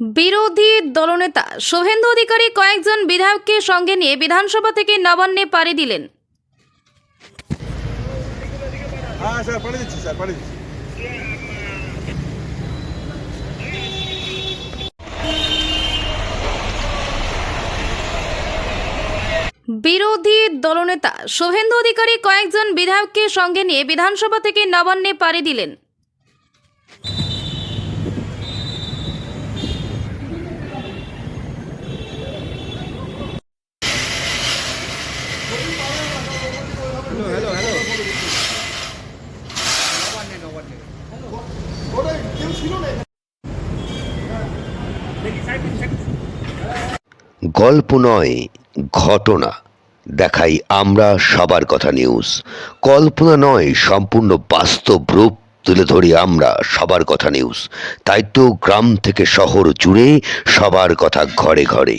বিরোধী দলনেতা শুভেন্দু অধিকারী কয়েকজন বিধায়ককে সঙ্গে নিয়ে বিধানসভা থেকে নবান্নে পাড়ি দিলেন। হ্যাঁ বিরোধী দলনেতা শুভেন্দু অধিকারী কয়েকজন বিধায়ককে সঙ্গে নিয়ে বিধানসভা থেকে নবান্নে পাড়ি দিলেন। গল্প নয়, ঘটনা। দেখাই আমরা সবার কথা নিউজ কল্পনা নয়, সম্পূর্ণ বাস্তব রূপ তুলে ধরি আমরা সবার কথা নিউজ তাই তো গ্রাম থেকে শহর জুড়ে সবার কথা ঘরে ঘরে।